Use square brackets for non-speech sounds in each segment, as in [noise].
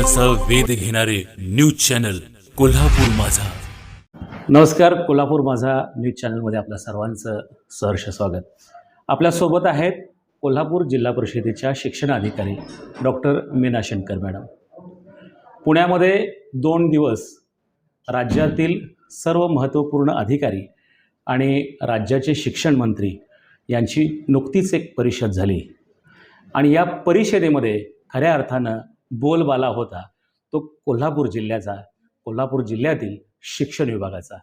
कोकणाचा वेध घेणारे news channel Kolhapur माझा. नमस्कार कोल्हापूर माझा न्यूज चॅनलमध्ये आपल्या सर्वांचं सहर्ष स्वागत. आपल्यासोबत आहेत कोल्हापूर जिल्हा परिषदेच्या शिक्षण अधिकारी डॉक्टर मीना शंकर मॅडम. पुण्यामध्ये दोन दिवस राज्यातील सर्व महत्त्वपूर्ण अधिकारी आणि राज्याचे शिक्षण मंत्री यांची नुकतीच एक परिषद झाली. आणि या परिषदेमध्ये खऱ्या अर्थानं बोलबाला होता तो कोल्हापूर जिल्ह्याचा कोल्हापूर जिल्ह्यातील शिक्षण विभागाचा.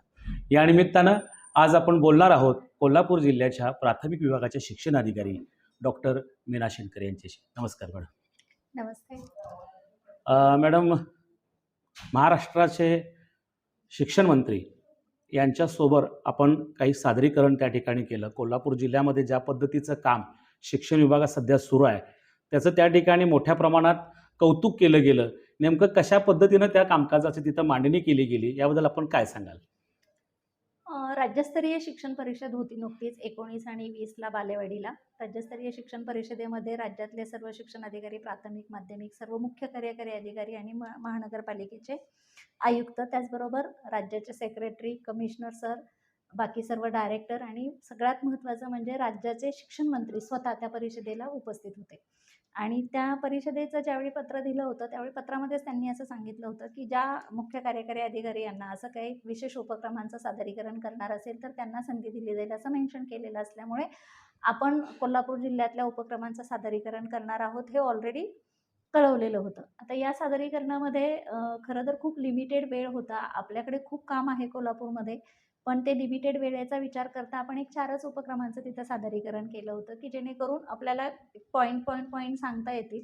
या निमित्तानं आज आपण बोलणार आहोत कोल्हापूर जिल्ह्याच्या प्राथमिक विभागाचे शिक्षण अधिकारी डॉक्टर मीना शंकर यांच्याशी. नमस्कार मॅडम. नमस्ते. अ, मॅडम महाराष्ट्राचे शिक्षण मंत्री यांच्यासोबत आपण काही सादरीकरण त्या ठिकाणी केलं. कोल्हापूर जिल्ह्यामध्ये ज्या पद्धतीचं काम शिक्षण विभागात सध्या सुरू आहे त्याचं त्या ठिकाणी मोठ्या प्रमाणात कौतुक केलं गेलं. नेमकं कशा पद्धतीनं त्या कामकाजाची तिथं मांडणी केली गेली? याबद्दल आपण काय सांगाल? राज्यस्तरीय शिक्षण परिषद होती नुकतीच एकोणीस आणि वीसला बालेवाडीला. राज्यस्तरीय शिक्षण परिषदेमध्ये राज्यातले सर्व शिक्षण अधिकारी प्राथमिक माध्यमिक सर्व मुख्य कार्यकारी अधिकारी आणि म महानगरपालिकेचे आयुक्त त्याचबरोबर राज्याचे सेक्रेटरी कमिशनर सर बाकी सर्व डायरेक्टर आणि सगळ्यात महत्त्वाचं म्हणजे राज्याचे शिक्षण मंत्री स्वतः त्या परिषदेला उपस्थित होते. आणि त्या परिषदेचं ज्यावेळी पत्र दिलं होतं त्यावेळी पत्रामध्येच त्यांनी असं सांगितलं होतं की ज्या मुख्य कार्यकारी अधिकारी यांना असं काही विशेष उपक्रमांचं सादरीकरण करणार असेल तर त्यांना संधी दिली जाईल असं मेन्शन केलेलं असल्यामुळे आपण कोल्हापूर जिल्ह्यातल्या उपक्रमांचं सादरीकरण करणार आहोत हे ऑलरेडी कळवलेलं होतं. आता या सादरीकरणामध्ये खरं तर खूप लिमिटेड वेळ होता. आपल्याकडे खूप काम आहे कोल्हापूरमध्ये. पण ते लिमिटेड वेळेचा विचार करता आपण एक चारच उपक्रमांचं तिथं सादरीकरण केलं होतं की जेणेकरून आपल्याला पॉईंट पॉईंट पॉईंट सांगता येतील.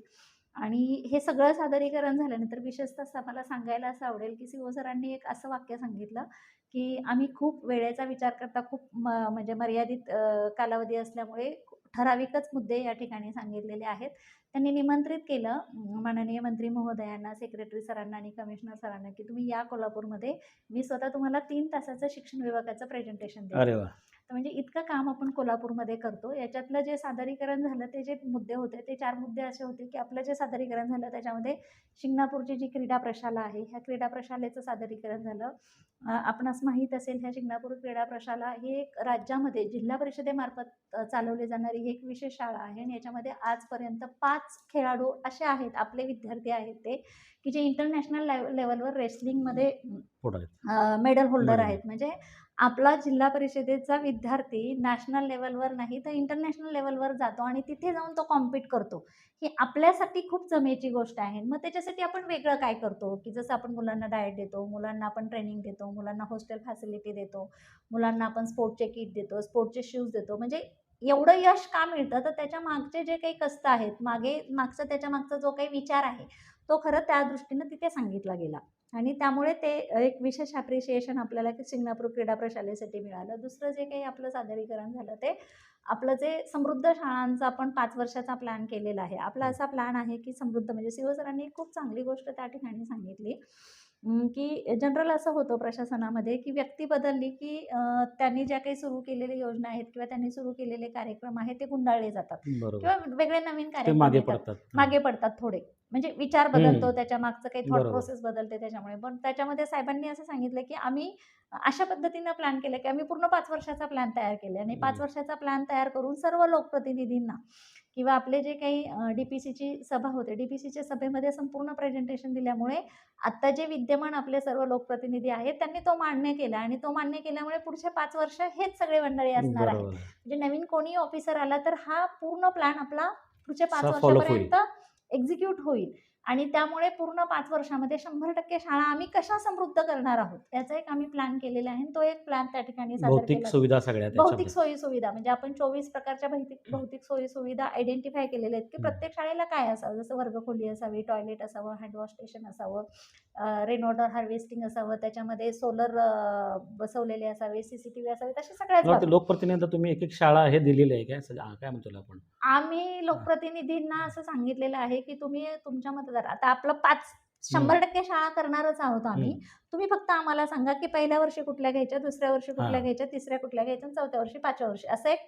आणि हे सगळं सादरीकरण झाल्यानंतर विशेषतः मला सांगायला असं आवडेल की सी सरांनी एक असं वाक्य सांगितलं की आम्ही खूप वेळेचा विचार करता खूप म म्हणजे मर्यादित कालावधी असल्यामुळे ठराविकच मुद्दे या ठिकाणी सांगितलेले आहेत. त्यांनी निमंत्रित केलं माननीय मंत्री महोदयांना सेक्रेटरी सरांना आणि कमिशनर सरांना की तुम्ही या कोल्हापूरमध्ये मी स्वतः तुम्हाला तीन तासाचं शिक्षण विभागाचं प्रेझेंटेशन देतो. तर म्हणजे इतकं काम आपण कोल्हापूरमध्ये करतो याच्यातलं जे सादरीकरण झालं ते जे मुद्दे होते ते चार मुद्दे असे होते की आपलं जे सादरीकरण झालं त्याच्यामध्ये शिंगणापूरची जी क्रीडा प्रशाला आहे ह्या क्रीडा प्रशालेचं सादरीकरण झालं आपणास माहीत असेल ह्या शिंगणापूर क्रीडा प्रशाला ही एक राज्यामध्ये जिल्हा परिषदेमार्फत चालवली जाणारी ही एक विशेष शाळा आहे आणि याच्यामध्ये आजपर्यंत पाच खेळाडू असे आहेत आपले विद्यार्थी आहेत ते की जे इंटरनॅशनल लेवलवर रेसलिंगमध्ये. Medal holder. आहेत म्हणजे आपला जिल्हा परिषदेचा विद्यार्थी नॅशनल लेवलवर नाही तर इंटरनॅशनल लेवलवर जातो आणि तिथे जाऊन तो कॉम्पीट करतो. ही आपल्यासाठी खूप जमेची गोष्ट आहे. मग त्याच्यासाठी आपण वेगळं काय करतो? की जसं आपण मुलांना डाएट देतो मुलांना आपण ट्रेनिंग देतो मुलांना हॉस्टेल फॅसिलिटी देतो मुलांना आपण स्पोर्टचे किट देतो स्पोर्टचे शूज देतो. म्हणजे एवढं यश का मिळतं? तर त्याच्या मागचे जे काही कष्ट आहेत मागे मागचा त्याच्या मागचा जो काही विचार आहे तो खरं त्या दृष्टीनं तिथे सांगितला गेला. आणि त्यामुळे ते एक विशेष ॲप्रिशिएशन आपल्याला की सिंगापूर क्रीडा प्रशालेसाठी मिळालं. दुसरं जे काही आपलं सादरीकरण झालं ते आपलं जे समृद्ध शाळांचा आपण पाच वर्षाचा प्लॅन केलेला आहे. आपला असा प्लॅन आहे की समृद्ध म्हणजे शिवसरांनी खूप चांगली गोष्ट त्या ठिकाणी सांगितली. की जनरल असं होतं प्रशासनामध्ये की व्यक्ती बदलली की त्यांनी ज्या काही सुरू केलेल्या योजना आहेत किंवा त्यांनी सुरू केलेले कार्यक्रम आहेत ते गुंडाळले जातात. किंवा वेगळे नवीन कार्यक्रम मागे. पडतात. मागे पडतात थोडे. म्हणजे विचार बदलतो. त्याच्या मागचं काही थॉट. प्रोसेस बदलते त्याच्यामुळे पण त्याच्यामध्ये साहेबांनी असं सांगितलं की आम्ही अशा पद्धतीनं प्लॅन केलं की आम्ही पूर्ण पाच वर्षाचा प्लॅन तयार केला आणि पाच. वर्षाचा प्लॅन तयार करून सर्व लोकप्रतिनिधींना किंवा आपले जे काही डी पी सीची सभा होते डी पी सीच्या सभेमध्ये संपूर्ण प्रेझेंटेशन दिल्यामुळे आत्ता जे विद्यमान आपले सर्व लोकप्रतिनिधी आहेत त्यांनी तो मान्य केला आणि तो मान्य केल्यामुळे पुढचे पाच वर्ष हेच सगळे मंडळी असणार आहेत म्हणजे नवीन कोणी ऑफिसर आला तर हा पूर्ण प्लॅन आपला पुढच्या पाच वर्षापर्यंत एक्झिक्यूट होईल. आणि त्यामुळे पूर्ण पाच वर्षामध्ये शंभर टक्के शाळा आम्ही कशा समृद्ध करणार आहोत? याचा एक आम्ही प्लॅन केलेला आहे तो एक प्लॅन त्या ठिकाणी भौतिक सुविधा सगळ्या भौतिक. सोयी सुविधा म्हणजे आपण चोवीस प्रकारच्या भौतिक भौतिक सोयी सुविधा आयडेंटिफाय केलेल्या आहेत की. प्रत्येक शाळेला काय असावं? जसं वर्गखोली असावी टॉयलेट असावं हँडवॉश स्टेशन असावं रेन वॉटर हार्वेस्टिंग असावं त्याच्यामध्ये सोलर बसवलेले असावे सीसीटीव्ही असावे तसे सगळ्याच. लोकप्रतिनिधी तुम्ही एक एक शाळा हे दिलेली आहे काय काय म्हणतो आपण आम्ही लोकप्रतिनिधींना असं सांगितलेलं आहे की तुम्ही तुमच्या मतदार आता आपलं पाच शंभर टक्के शाळा करणारच आहोत आम्ही. तुम्ही फक्त आम्हाला सांगा की पहिल्या वर्षी कुठल्या घ्यायच्या दुसऱ्या वर्षी कुठल्या. घ्यायच्या तिसऱ्या कुठल्या घ्यायच्या चौथ्या वर्षी पाचव्या वर्षी असं एक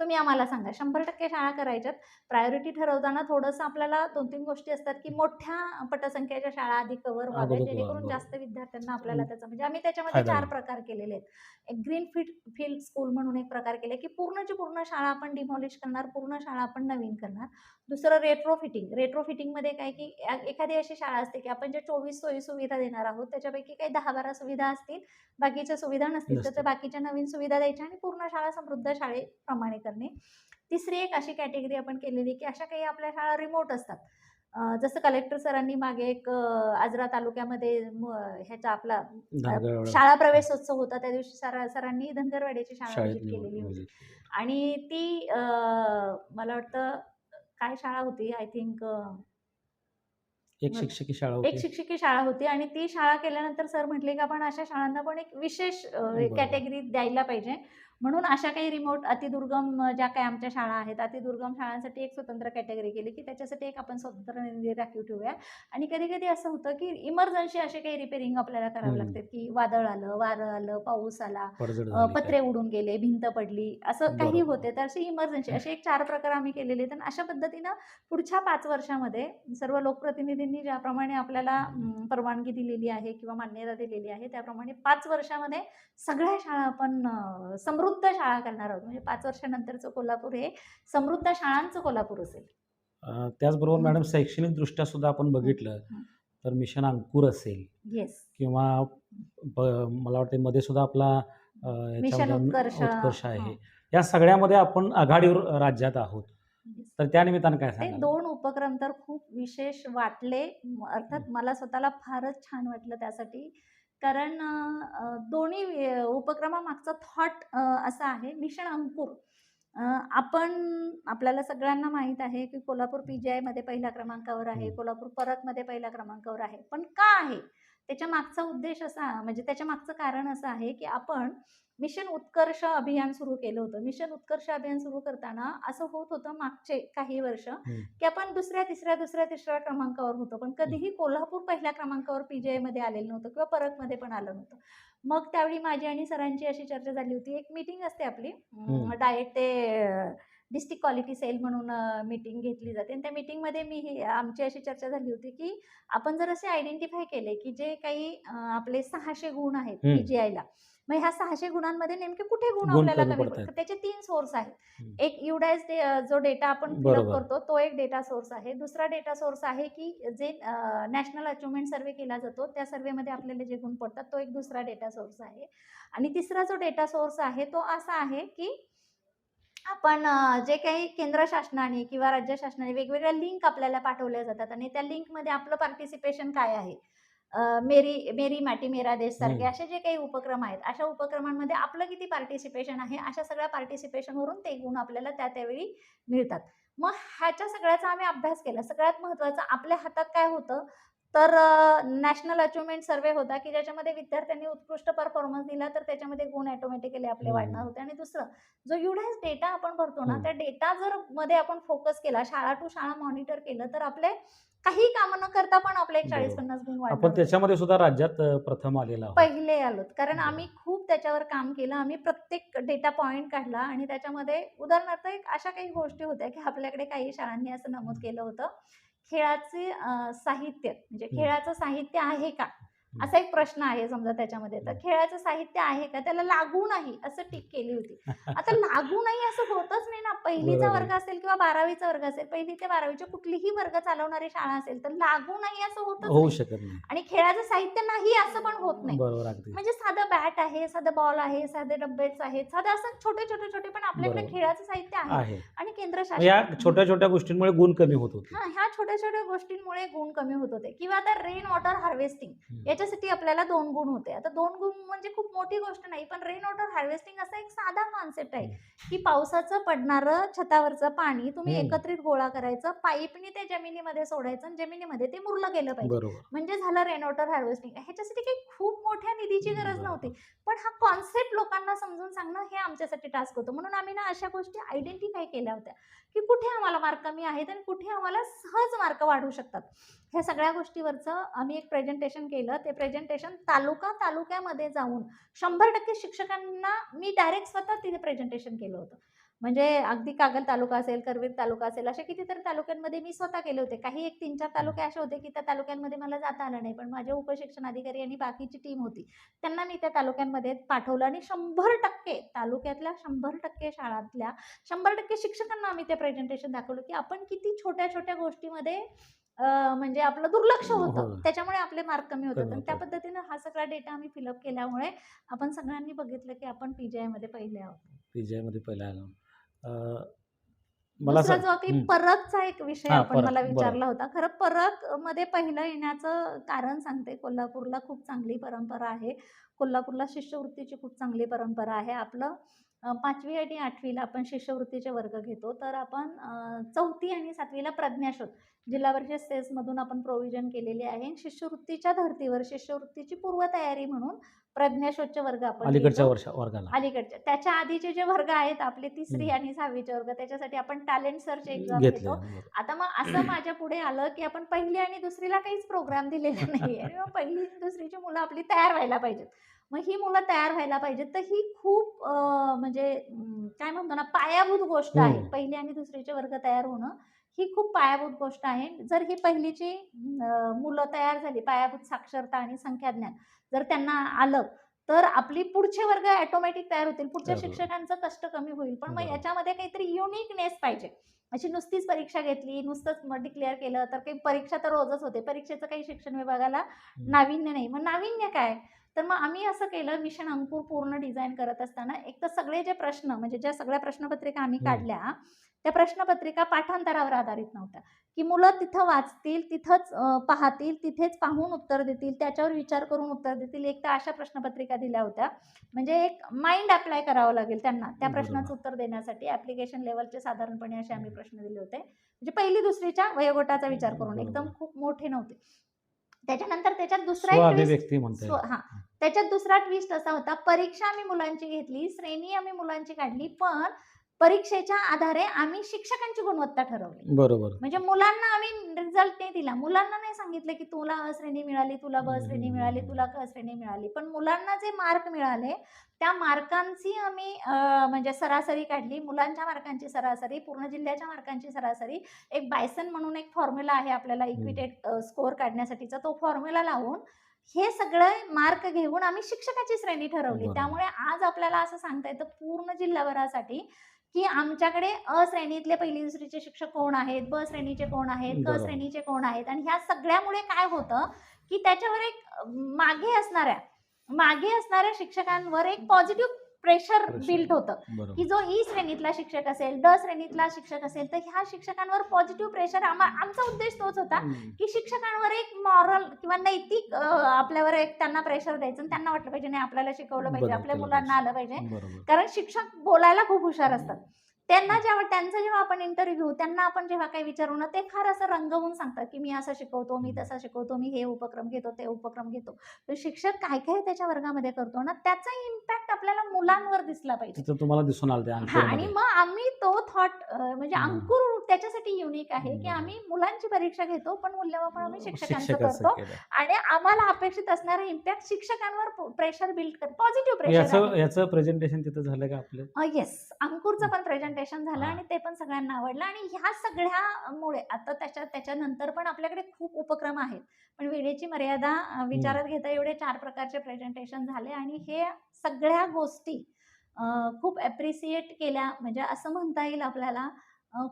तुम्ही आम्हाला सांगा. शंभर टक्के शाळा करायच्यात. प्रायोरिटी ठरवताना थोडंसं आपल्याला दोन तीन गोष्टी असतात की मोठ्या पटसंख्येच्या शाळा आधी कव्हर व्हाव्या जेणेकरून. जास्त विद्यार्थ्यांना आपल्याला त्याचा म्हणजे आम्ही त्याच्यामध्ये चार. प्रकार केलेले आहेत. एक ग्रीन फील्ड फील्ड स्कूल म्हणून एक प्रकार केले की पूर्णची पूर्ण शाळा आपण डिमॉलिश करणार पूर्ण शाळा आपण नवीन करणार. दुसरं रेट्रो फिटिंग रेट्रो फिटिंगमध्ये काय की एखादी अशी शाळा असते की आपण जे चोवीस सोयी सुविधा देणार आहोत त्याच्यापैकी काही दहा बारा सुविधा असतील बाकीच्या सुविधा नसतील तर बाकीच्या नवीन सुविधा द्यायच्या आणि पूर्ण शाळा समृद्ध शाळेप्रमाणे करणे. तिसरी एक अशी कॅटेगरी आपण केलेली की अशा काही आपल्या शाळा रिमोट असतात. जसं कलेक्टर सरांनी मागे एक आजरा तालुक्यामध्ये ह्याचा आपला शाळा प्रवेशोत्सव होता त्या दिवशी सर सरांनी धनगरवाड्याची शाळा केलेली होती. आणि ती मला वाटतं काय शाळा होती? आय थिंक एक शिक्षकी शाळा होती. एक शिक्षकी शाळा होती आणि ती शाळा केल्यानंतर सर म्हटले की आपण अशा शाळांना पण एक विशेष. कॅटेगरी द्यायला पाहिजे. म्हणून अशा काही रिमोट अतिदुर्गम ज्या काही आमच्या शाळा आहेत अतिदुर्गम शाळांसाठी एक स्वतंत्र कॅटेगरी केली की त्याच्यासाठी एक आपण स्वतंत्र निधी राखीव ठेवूया. आणि कधी कधी असं होतं की इमर्जन्सी असे काही रिपेरिंग आपल्याला करावं. लागतात की वादळ आलं वारं आलं पाऊस आला पत्रे उडून गेले भिंत पडली असं काही. होते. तर अशी इमर्जन्सी असे एक चार प्रकार आम्ही केलेले आणि अशा पद्धतीनं पुढच्या पाच वर्षामध्ये सर्व लोकप्रतिनिधींनी ज्याप्रमाणे आपल्याला परवानगी दिलेली आहे किंवा मान्यता दिलेली आहे त्याप्रमाणे पाच वर्षामध्ये सगळ्या शाळा आपण अ, समृद्ध शाळा करणार आहोत. म्हणजे पाच वर्षानंतरचं कोल्हापूर हे समृद्ध शाळांचं कोल्हापूर असेल. त्याचबरोबर. मॅडम शैक्षणिक दृष्ट्या सुद्धा आपण बघितलं. तर मिशन अंकुर असेल. येस किंवा मला वाटते मध्ये सुद्धा आपला मिशन उत्कर्ष. आहे. या सगळ्यामध्ये आपण आघाडीवर राज्यात आहोत. तर त्या निमित्तानं काय ते दोन उपक्रम तर खूप विशेष वाटले. अर्थात मला स्वतःला फारच छान वाटलं त्यासाठी. कारण दोन्ही उपक्रमामागचा थॉट असा आहे मिशन अंकुर. आपण आपल्याला सगळ्यांना माहीत आहे की कोल्हापूर पी जी आयमध्ये पहिल्या क्रमांकावर आहे. कोल्हापूर परतमध्ये पहिल्या क्रमांकावर आहे. पण का आहे? त्याच्या मागचा उद्देश असा म्हणजे त्याच्या मागचं कारण असं आहे की आपण मिशन उत्कर्ष अभियान सुरू केलं होतं. मिशन उत्कर्ष अभियान सुरू करताना असं होत होतं मागचे काही वर्ष. की आपण दुसऱ्या तिसऱ्या दुसऱ्या तिसऱ्या क्रमांकावर होतो. पण कधीही कोल्हापूर पहिल्या क्रमांकावर पी जी आयमध्ये आलेलं नव्हतं किंवा परतमध्ये पण आलं नव्हतं. मग त्यावेळी माझी आणि सरांची अशी चर्चा झाली होती. एक मीटिंग असते आपली. डायरेक्ट ते डिस्ट्रिक्ट क्वालिटी सेल म्हणून मीटिंग घेतली जाते आणि त्या मीटिंगमध्ये मी ही आमची अशी चर्चा झाली होती की आपण जर असे आयडेंटिफाय केले की जे काही आपले सहाशे गुण आहेत. पी जी आयला मग ह्या सहाशे गुणांमध्ये नेमके कुठे गुण आपल्याला कमी. पडतात त्याचे तीन सोर्स आहेत. एक युडायस जो डेटा आपण फिलअप. करतो तो एक डेटा सोर्स आहे दुसरा डेटा सोर्स आहे की जे नॅशनल अचिव्हमेंट सर्वे केला जातो त्या सर्वेमध्ये आपल्याला जे गुण पडतात तो एक दुसरा डेटा सोर्स आहे आणि तिसरा जो डेटा सोर्स आहे तो असा आहे की आपण अ, जे काही केंद्र शासनाने किंवा राज्य शासनाने वेगवेगळ्या लिंक आपल्याला पाठवल्या जातात आणि त्या लिंकमध्ये आपलं पार्टिसिपेशन काय आहे? मेरी मेरी माटी मेरा देश सारखे. असे जे काही उपक्रम आहेत अशा उपक्रमांमध्ये आपलं किती पार्टिसिपेशन आहे? अशा सगळ्या पार्टिसिपेशनवरून ते गुण आपल्याला त्या त्यावेळी मिळतात. मग ह्याच्या सगळ्याचा आम्ही अभ्यास केला. सगळ्यात महत्त्वाचं आपल्या हातात काय होतं? तर नॅशनल अचिव्हमेंट सर्वे होता की ज्याच्यामध्ये विद्यार्थ्यांनी उत्कृष्ट परफॉर्मन्स दिला तर त्याच्यामध्ये गुण ऑटोमॅटिकली आपले. वाढणार होते आणि दुसरं जो युडायस डेटा आपण भरतो ना. त्या डेटा जर मध्ये आपण फोकस केला शाळा टू शाळा मॉनिटर केलं तर आपले काही कामं न करता पण आपले एक चाळीस. पन्नास गुण आपण. त्याच्यामध्ये सुद्धा राज्यात प्रथम आलेला पहिले आलोत कारण. आम्ही खूप त्याच्यावर काम केलं आम्ही प्रत्येक डेटा पॉईंट काढला आणि त्याच्यामध्ये उदाहरणार्थ एक अशा काही गोष्टी होत्या की आपल्याकडे काही शाळांनी असं नमूद केलं होतं खेळाचे साहित्य म्हणजे. खेळाचं साहित्य आहे का असा एक प्रश्न आहे समजा त्याच्यामध्ये. तर. खेळाचं साहित्य आहे का? त्याला लागू नाही असं टिक केली होती. आता [laughs] लागू नाही असं होतच नाही ना. पहिलीचा. वर्ग असेल किंवा बारावीचा वर्ग असेल पहिली ते बारावीचे कुठलीही वर्ग चालवणारी शाळा असेल तर लागू नाही असं होतच होऊ नाही. शकत नाही. आणि खेळाचं साहित्य नाही असं पण होत नाही. म्हणजे साधं बॅट आहे साधं बॉल आहे साधे डब्बेच आहेत साधं असं छोटे छोटे छोटे पण आपल्याकडे. खेळाचं साहित्य आहे आणि केंद्र शासन छोट्या छोट्या गोष्टींमुळे गुण कमी होत होते. हा ह्या छोट्या छोट्या गोष्टींमुळे गुण कमी होत होते. किंवा आता रेन वॉटर हार्वेस्टिंग. याच्यासाठी आपल्याला दोन गुण होते. आता दोन गुण म्हणजे खूप मोठी गोष्ट नाही पण रेन वॉटर हार्वेस्टिंग असा एक साधा कॉन्सेप्ट आहे की पावसाचं पडणारं छतावरचं पाणी तुम्ही. एकत्रित गोळा करायचं पाईपनी ते जमिनीमध्ये सोडायचं आणि जमिनीमध्ये ते मुरलं गेलं पाहिजे. म्हणजे झालं रेन वॉटर हार्वेस्टिंग ह्याच्यासाठी काही खूप मोठ्या निधीची गरज. नव्हती. पण हा कॉन्सेप्ट लोकांना समजून सांगणं हे आमच्यासाठी टास्क होतं. म्हणून आम्ही ना अशा गोष्टी आयडेंटिफाय केल्या होत्या की कुठे आम्हाला मार्क कमी आहेत आणि कुठे आम्हाला सहज मार्क वाढू शकतात. ह्या सगळ्या गोष्टीवरचं आम्ही एक प्रेझेंटेशन केलं. ते प्रेझेंटेशन तालुका तालुक्यामध्ये जाऊन शंभर टक्के शिक्षकांना मी डायरेक्ट स्वतः तिथे प्रेझेंटेशन केलं होतं. म्हणजे अगदी कागल तालुका असेल करवीर तालुका असेल असे कितीतरी तालुक्यांमध्ये मी स्वतः केले होते. काही एक तीन चार तालुके असे होते की त्या तालुक्यांमध्ये मला जाता आलं नाही. पण माझे उपशिक्षण अधिकारी आणि बाकीची टीम होती. त्यांना मी त्या तालुक्यांमध्ये पाठवलं आणि शंभर टक्के तालुक्यातल्या शंभर टक्के शाळातल्या शंभर टक्के शिक्षकांना आम्ही ते प्रेझेंटेशन दाखवलं की आपण किती छोट्या छोट्या गोष्टीमध्ये म्हणजे आपलं दुर्लक्ष होतं. हो. त्याच्यामुळे आपले मार्क कमी होतात. आणि त्या. पद्धतीनं हा सगळा डेटा आम्ही फिलअप केल्यामुळे आपण सगळ्यांनी बघितलं की आपण पीजीआयमध्ये पहिले आहोत. पी मध्ये पहिला आलो. मला दुसरा जो की हं. परतचा एक विषय हा, आपण मला. विचारला होता. खरं परत मध्ये पहिलं येण्याचं कारण सांगते. कोल्हापूरला खूप चांगली परंपरा आहे. कोल्हापूरला शिष्यवृत्तीची खूप चांगली परंपरा आहे. आपलं पाचवी आणि आठवीला आपण शिष्यवृत्तीचे वर्ग घेतो तर आपण चौथी आणि सातवीला प्रज्ञाशोध जिल्हा परिषद सेसमधून आपण प्रोव्हिजन केलेले आहे. शिष्यवृत्तीच्या धर्तीवर शिष्यवृत्तीची पूर्वतयारी म्हणून प्रज्ञाशोधचे वर्ग आपण अलीकडच्या वर्गाला. अलीकडच्या. त्याच्या आधीचे जे वर्ग आहेत आपले तिसरी. आणि सहावीचे वर्ग त्याच्यासाठी आपण टॅलेंट सर्च एक्झाम घेतो. आता मग असं माझ्या पुढे आलं की आपण पहिली आणि दुसरीला काहीच प्रोग्राम दिलेला नाही आणि मग पहिली दुसरीची मुलं आपली तयार व्हायला पाहिजेत. मग ही मुलं तयार व्हायला पाहिजेत तर ही खूप म्हणजे काय म्हणतो ना पायाभूत गोष्ट आहे हम्म. पहिली आणि दुसरीचे वर्ग तयार होणं ही खूप पायाभूत गोष्ट आहे जर ही पहिलीची मुलं तयार झाली पायाभूत साक्षरता आणि संख्याज्ञान जर त्यांना आलं तर आपली पुढचे वर्ग ऑटोमॅटिक तयार होतील पुढच्या. शिक्षकांचं कष्ट कमी होईल पण मग. याच्यामध्ये काहीतरी युनिकनेस पाहिजे अशी नुसतीच परीक्षा घेतली नुसतंच डिक्लेअर केलं तर काही परीक्षा तर रोजच होते. परीक्षेचं काही शिक्षण विभागाला नाविन्य नाही. मग नाविन्य काय? तर मग आम्ही असं केलं मिशन अंकुर पूर्ण डिझाईन करत असताना एक तर सगळे जे प्रश्न म्हणजे ज्या सगळ्या प्रश्नपत्रिका आम्ही. काढल्या त्या प्रश्नपत्रिका पाठांतरावर आधारित नव्हत्या. की मुलं तिथं वाचतील तिथंच पाहतील तिथेच पाहून उत्तर देतील त्याच्यावर विचार करून उत्तर देतील एक तर अशा प्रश्नपत्रिका दिल्या होत्या. म्हणजे एक माइंड अप्लाय करावं लागेल त्यांना त्या. प्रश्नाचं उत्तर देण्यासाठी. ऍप्लिकेशन लेवलचे साधारणपणे असे आम्ही प्रश्न दिले होते. म्हणजे पहिली दुसरीच्या वयोगटाचा विचार करून. एकदम खूप मोठे नव्हते. त्याच्यानंतर त्याच्यात दुसरा. हा. त्याच्यात दुसरा ट्विस्ट असा होता. परीक्षा आम्ही मुलांची घेतली श्रेणी आम्ही मुलांची काढली पण परीक्षेच्या आधारे आम्ही शिक्षकांची गुणवत्ता ठरवली. बरोबर. म्हणजे मुलांना आम्ही रिझल्ट नाही दिला. मुलांना नाही सांगितलं की तुला अ श्रेणी मिळाली तुला ब श्रेणी मिळाली तुला क श्रेणी मिळाली. पण मुलांना जे मार्क मिळाले त्या मार्कांची आम्ही म्हणजे सरासरी काढली. मुलांच्या मार्कांची सरासरी पूर्ण जिल्ह्याच्या मार्कांची सरासरी. एक बायसन म्हणून एक फॉर्म्युला आहे आपल्याला इक्विटेड स्कोअर काढण्यासाठीचा. तो फॉर्म्युला लावून हे सगळं मार्क घेऊन आम्ही शिक्षकाची श्रेणी ठरवली. त्यामुळे आज आपल्याला असं सांगता येतं पूर्ण जिल्हाभरासाठी की आमच्याकडे अ श्रेणीतले पहिली दुसरीचे शिक्षक कोण आहेत ब श्रेणीचे कोण आहेत क. श्रेणीचे कोण आहेत आणि ह्या सगळ्यामुळे काय होतं की त्याच्यावर एक मागे असणाऱ्या मागे असणाऱ्या शिक्षकांवर एक पॉझिटिव्ह प्रेशर. बिल्ट होतं की जो ई श्रेणीतला शिक्षक असेल ड श्रेणीतला शिक्षक असेल तर ह्या शिक्षकांवर पॉझिटिव्ह प्रेशर आमचा उद्देश तोच होता. की शिक्षकांवर एक मॉरल किंवा नैतिक आपल्यावर एक त्यांना प्रेशर द्यायचं त्यांना वाटलं पाहिजे नाही आपल्याला शिकवलं पाहिजे आपल्या मुलांना. आलं पाहिजे कारण शिक्षक बोलायला खूप हुशार असतात त्यांना जेव्हा त्यांचं जेव्हा आपण इंटरव्ह्यू त्यांना आपण जेव्हा काही विचारू ना ते फार असं रंगवून सांगतात की मी असं शिकवतो मी तसा शिकवतो मी हे उपक्रम घेतो ते उपक्रम घेतो तर शिक्षक काय काय त्याच्या वर्गामध्ये करतो ना त्याचा इम्पॅक्ट आपल्याला मुलांवर दिसला पाहिजे तुम्हाला दिसून हा आणि. मग आम्ही तो थॉट म्हणजे. अंकुर त्याच्यासाठी युनिक आहे की. आम्ही मुलांची परीक्षा घेतो पण मूल्यमापन आम्ही शिक्षकांचं शिक्षकाचं करतो. आणि आम्हाला अपेक्षित असणारा इम्पॅक्ट शिक्षकांवर प्रेशर बिल्ड कर पॉझिटिव्ह प्रेशर याचं प्रेझेंटेशन तिथं झालं का आपलं येस अंकुरचं पण प्रेझेंटेशन झालं. आणि ते पण सगळ्यांना आवडलं. आणि ह्या सगळ्यामुळे आता त्याच्या त्याच्यानंतर पण आपल्याकडे खूप उपक्रम आहेत. पण वेळेची मर्यादा विचारात घेता एवढे चार प्रकारचे प्रेझेंटेशन झाले आणि हे सगळ्या गोष्टी खूप ॲप्रिसिएट केल्या. म्हणजे असं म्हणता येईल आपल्याला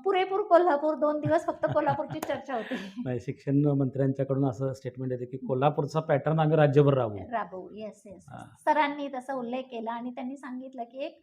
पुरेपूर कोल्हापूर दोन दिवस फक्त कोल्हापूरची चर्चा होती. [laughs] नाही शिक्षण मंत्र्यांच्याकडून असं स्टेटमेंट येते की कोल्हापूरचा पॅटर्न आम्ही राज्यभर राबवू. राबवू. Yes yes. सरांनी तसा उल्लेख केला आणि त्यांनी सांगितलं की एक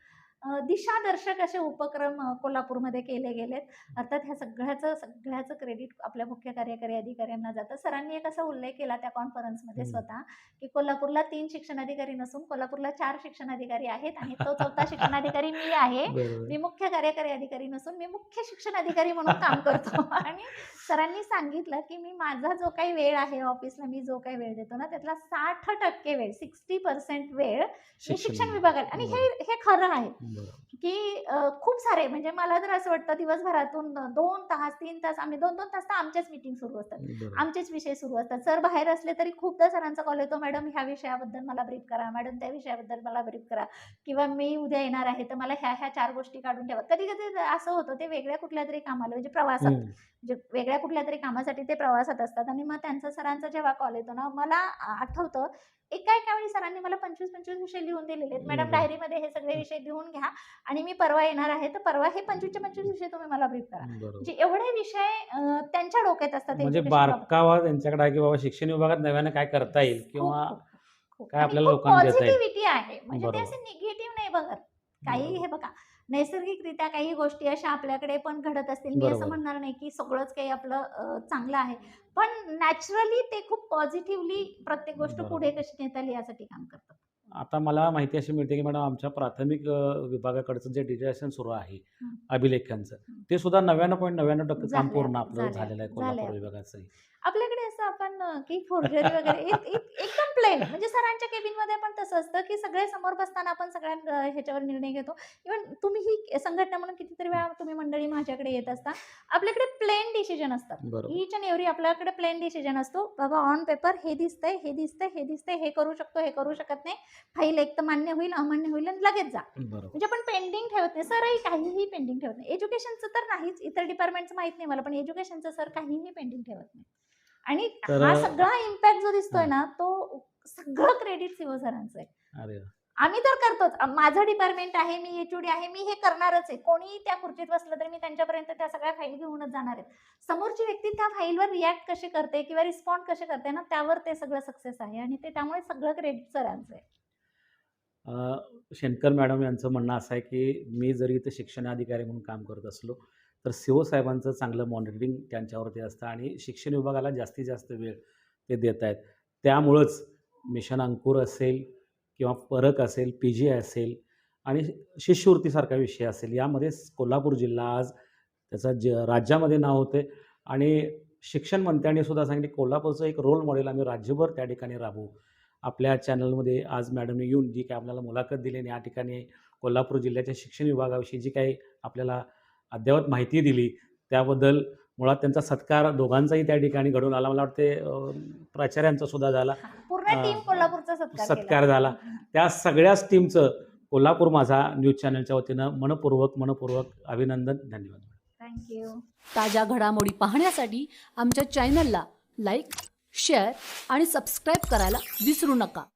दिशादर्शक असे उपक्रम कोल्हापूरमध्ये केले गेलेत. अर्थात ह्या सगळ्याचं सगळ्याचं क्रेडिट आपल्या मुख्य कार्यकारी अधिकाऱ्यांना जातं. सरांनी एक असा उल्लेख केला त्या कॉन्फरन्समध्ये. स्वतः की कोल्हापूरला तीन शिक्षण अधिकारी नसून कोल्हापूरला चार शिक्षण अधिकारी आहेत आणि तो चौथा शिक्षणाधिकारी मी आहे. मी मुख्य कार्यकारी अधिकारी नसून मी मुख्य शिक्षण अधिकारी म्हणून काम करतो. [laughs] आणि सरांनी सांगितलं की मी माझा जो काही वेळ आहे ऑफिसला मी जो काही वेळ देतो ना त्यातला साठ टक्के वेळ सिक्स्टी पर्सेंट वेळ मी शिक्षण विभागाला. आणि हे हे खरं आहे. की खूप सारे म्हणजे मला तर असं वाटतं दिवसभरातून दोन तास तीन तास आम्ही दोन दोन तास तर आमच्याच मीटिंग सुरू असतात. आमचेच विषय सुरू असतात. सर बाहेर असले तरी खूपदा सरांचा कॉल येतो मॅडम ह्या विषयाबद्दल मला ब्रीफ करा. मॅडम त्या विषयाबद्दल मला ब्रीफ करा. किंवा मी उद्या येणार आहे तर मला ह्या ह्या चार गोष्टी काढून ठेवा. कधी कधी असं होतं ते वेगळ्या कुठल्या तरी कामाला म्हणजे प्रवासात हम्म. म्हणजे वेगळ्या कुठल्या तरी कामासाठी ते प्रवासात असतात. आणि मग त्यांचा सरांचा जेव्हा कॉल येतो ना मला आठवतं एका एका वेळी सरांनी मला पंचवीस पंचवीस विषय लिहून दिलेले आहेत. मॅडम. डायरीमध्ये हे सगळे विषय लिहून घ्या आणि मी परवा येणार आहे तर परवा हे पंचवीसचे पंचवीस विषय तुम्ही मला ब्रीफ करा म्हणजे एवढे विषय त्यांच्या डोक्यात असतात म्हणजे. बारकावा त्यांच्याकडे आहे की बाबा शिक्षण विभागात नव्यानं काय करता येईल किंवा. काय आपल्याला लोकांना. पॉझिटिव्हिटी आहे म्हणजे ते. असे निगेटिव्ह नाही बघत काही. हे बघा नैसर्गिकरित्या काही गोष्टी अशा आपल्याकडे पण घडत असतील मी. असं म्हणणार नाही की सगळंच काही आपलं चांगलं आहे पण नॅचरली ते खूप पॉझिटिव्हली प्रत्येक गोष्ट. पुढे कशी नेता येईल यासाठी काम करतात आता मला माहिती अशी मिळते की मॅडम आमच्या प्राथमिक विभागाकडचं जे डिजिटेशन सुरू आहे. अभिलेखांचं. ते सुद्धा नव्याण्णव पॉईंट नव्याण्णव टक्के काम पूर्ण आपलं झालेलं आहे कोल्हापूर. विभागाचं आपल्याकडे असं आपण की फोर्जरी वगैरे एकदम प्लेन म्हणजे सरांच्या केबिनमध्ये पण तसं असतं की सगळे समोर बसताना आपण सगळ्या ह्याच्यावर निर्णय घेतो. इव्हन तुम्ही ही संघटना म्हणून कितीतरी वेळा तुम्ही मंडळी माझ्याकडे येत असता आपल्याकडे प्लेन डिसिजन असतात. इच अँड एव्हरी आपल्याकडे प्लेन डिसिजन असतो. बाबा ऑन पेपर हे दिसतंय हे दिसतंय हे दिसतंय हे करू शकतो हे करू शकत नाही. फाईल एक तर मान्य होईल अमान्य होईल आणि लगेच जा. म्हणजे आपण पेंडिंग ठेवत नाही. सरही काहीही पेंडिंग ठेवत नाही. एज्युकेशनचं तर नाहीच. इतर डिपार्टमेंटचं माहीत नाही मला पण एज्युकेशनचं सर काहीही पेंडिंग ठेवत नाही. आणि हा सगळा इम्पॅक्ट जो दिसतोय. ना तो सगळं क्रेडिट सीओ सरांचं आहे. आम्ही तर करतोच. माझं डिपार्टमेंट आहे मी एचओडी आहे मी हे करणारच आहे. कोणीही त्या खुर्चीत बसलं तर मी त्यांच्यापर्यंत त्या सगळ्या फाईल घेऊनच जाणार आहे. समोरची व्यक्ती त्या फाईलवर रिॲक्ट कशी करते किंवा रिस्पॉन्ड कसे करते ना त्यावर ते सगळं सक्सेस आहे आणि ते त्यामुळे सगळं क्रेडिट सरांचं आहे. अ, शेणकर मॅडम यांचं म्हणणं असं आहे की मी जरी इथं शिक्षण अधिकारी म्हणून काम करत असलो तर सीओ साहेबांचं चांगलं मॉनिटरिंग त्यांच्यावरती असतं आणि शिक्षण विभागाला जास्तीत जास्त वेळ ते देत आहेत. त्यामुळंच मिशन अंकुर असेल किंवा परक असेल पी जी असेल आणि शिष्यवृत्तीसारखा विषय असेल यामध्ये कोल्हापूर जिल्हा आज त्याचं ज राज्यामध्ये नाव होते आणि शिक्षण मंत्र्यांनी सुद्धा सांगितले कोल्हापूरचं एक रोल मॉडेल आम्ही राज्यभर त्या ठिकाणी राबवू. आपल्या चॅनलमध्ये आज मॅडमने येऊन जी काही आपल्याला मुलाखत दिली आणि या ठिकाणी कोल्हापूर जिल्ह्याच्या शिक्षण विभागाविषयी जी काही आपल्याला अद्ययावत माहिती दिली. त्याबद्दल मुळात त्यांचा सत्कार दोघांचाही त्या ठिकाणी घडून आला. मला वाटते प्राचार्यांचा सुद्धा झाला. पूर्ण अ, टीम कोल्हापूरचा सत्कार. झाला. त्या सगळ्याच टीमचं कोल्हापूर माझा न्यूज चॅनलच्या वतीनं मनपूर्वक मनपूर्वक अभिनंदन धन्यवाद. थँक्यू ताज्या घडामोडी पाहण्यासाठी आमच्या चॅनलला लाईक शेअर आणि सबस्क्राईब करायला विसरू नका.